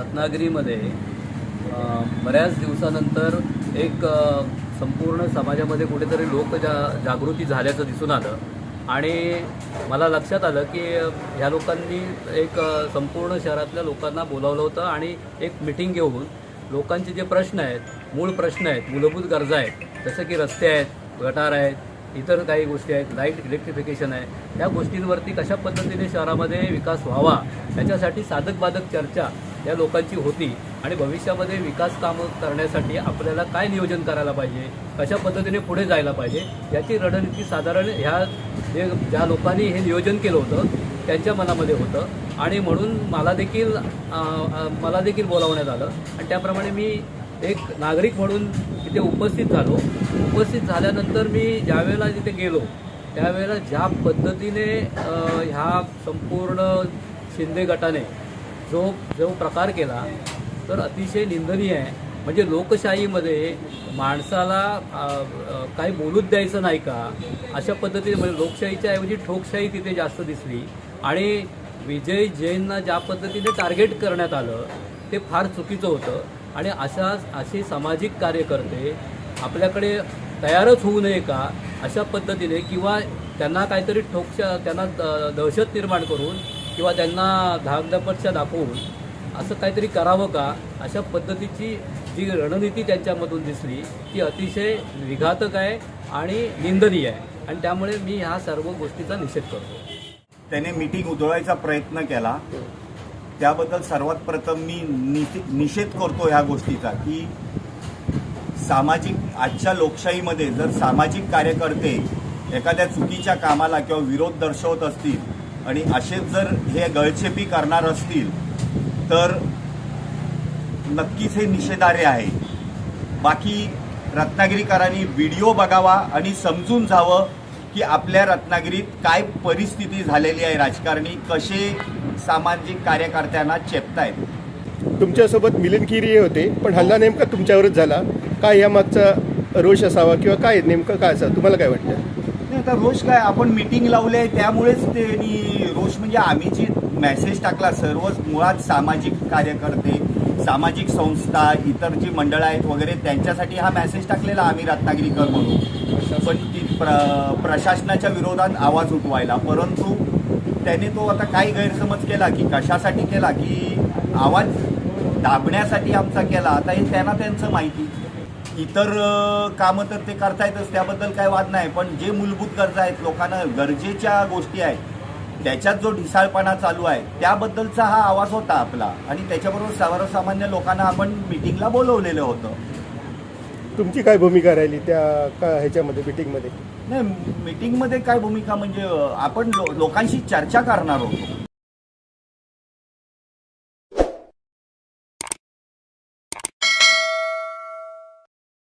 रत्नागिरीमध्ये बऱ्याच दिवसानंतर एक संपूर्ण समाजामध्ये कुठेतरी लोक जा जागृती झाल्याचं दिसून आलं. आणि मला लक्षात आलं की ह्या लोकांनी एक संपूर्ण शहरातल्या लोकांना बोलावलं होतं आणि एक मिटिंग घेऊन लोकांचे जे प्रश्न आहेत मूळ प्रश्न आहेत मूलभूत गरजा आहेत जसं की रस्ते आहेत गटार आहेत इतर काही गोष्टी आहेत लाइट इलेक्ट्रिफिकेशन आहे या गोष्टींवरती कशा पद्धतीने शहरामध्ये विकास व्हावा याच्यासाठी साधक बाधक चर्चा या लोकांची होती आणि भविष्यामध्ये विकास कामं करण्यासाठी आपल्याला काय नियोजन करायला पाहिजे कशा पद्धतीने पुढे जायला पाहिजे याची रणनीती साधारण ह्या जे ज्या लोकांनी हे नियोजन केलं होतं त्यांच्या मनामध्ये होतं. आणि म्हणून मला देखील मला देखील बोलावण्यात आलं. आणि त्याप्रमाणे मी एक नागरिक म्हणून तिथे उपस्थित झालो. उपस्थित झाल्यानंतर मी ज्यावेळेला तिथे गेलो त्यावेळेला ज्या पद्धतीने ह्या संपूर्ण शिंदे गटाने जो जो प्रकार केला तर अतिशय निंदनीय आहे. म्हणजे लोकशाहीमध्ये माणसाला काही बोलूच द्यायचं नाही का? अशा पद्धतीने म्हणजे लोकशाहीच्या ऐवजी ठोकशाही तिथे जास्त दिसली. आणि विजय जैनना ज्या पद्धतीने टार्गेट करण्यात आलं ते फार चुकीचं होतं. आणि अशा असे सामाजिक कार्यकर्ते आपल्याकडे तयारच होऊ नये का? अशा पद्धतीने किंवा त्यांना काहीतरी ठोकशा त्यांना द- दहशत निर्माण करून किंवा त्यांना धाकधपटशा दाखवून असं काहीतरी करावं का? अशा पद्धतीची जी रणनीती त्यांच्यामधून दिसली ती अतिशय विघातक आहे आणि निंदनीय आहे. आणि त्यामुळे मी ह्या सर्व गोष्टीचा निषेध करतो. त्याने मीटिंग उधळायचा प्रयत्न केला. त्याबद्दल सर्वात प्रथम मी निषे- निषेध करतो ह्या गोष्टीचा की सामाजिक आजच्या लोकशाहीमध्ये जर सामाजिक कार्यकर्ते एखाद्या चुकीच्या कामाला किंवा विरोध दर्शवत असतील आणि असेच जर हे गळचेपी करणार असतील तर नक्कीच हे निषेधार्ह आहे. बाकी रत्नागिरीकरांनी व्हिडिओ बघावा आणि समजून जावं की आपल्या रत्नागिरीत काय परिस्थिती झालेली आहे राजकारणी कसे सामाजिक कार्यकर्त्यांना चेपतायत. तुमच्यासोबत मिलिंद खिरी होते पण हल्ला नेमका तुमच्यावरच झाला. काय यामागचा रोष असावा किंवा काय नेमकं काय असावं? तुम्हाला काय वाटतं? आता रोष काय आपण मिटिंग लावले आहे त्यामुळेच त्यांनी रोष म्हणजे आम्ही जी मेसेज टाकला सर्वच मुळात सामाजिक कार्यकर्ते सामाजिक संस्था इतर जी मंडळं आहेत वगैरे त्यांच्यासाठी हा मेसेज टाकलेला आम्ही रत्नागिरीकर म्हणून. पण ती प्र प्रशासनाच्या विरोधात आवाज उठवायला परंतु त्याने तो आता काही गैरसमज केला की कशासाठी केला की आवाज दाबण्यासाठी आमचा केला. आता हे त्यांना त्यांचं माहिती. इतर कामं तर ते करतायतच त्याबद्दल काय वाद नाही. पण जे मूलभूत गरजा आहेत लोकांना गरजेच्या गोष्टी आहेत त्याच्यात जो ढिसाळपणा चालू आहे त्याबद्दलचा हा आवाज होता आपला. आणि त्याच्याबरोबर सर्वसामान्य लोकांना आपण मिटिंगला बोलवलेलं होतं. तुमची काय भूमिका राहिली त्या का ह्याच्यामध्ये मिटिंगमध्ये? नाही मिटिंगमध्ये काय भूमिका? म्हणजे आपण लो- लोकांशी चर्चा करणार होतो.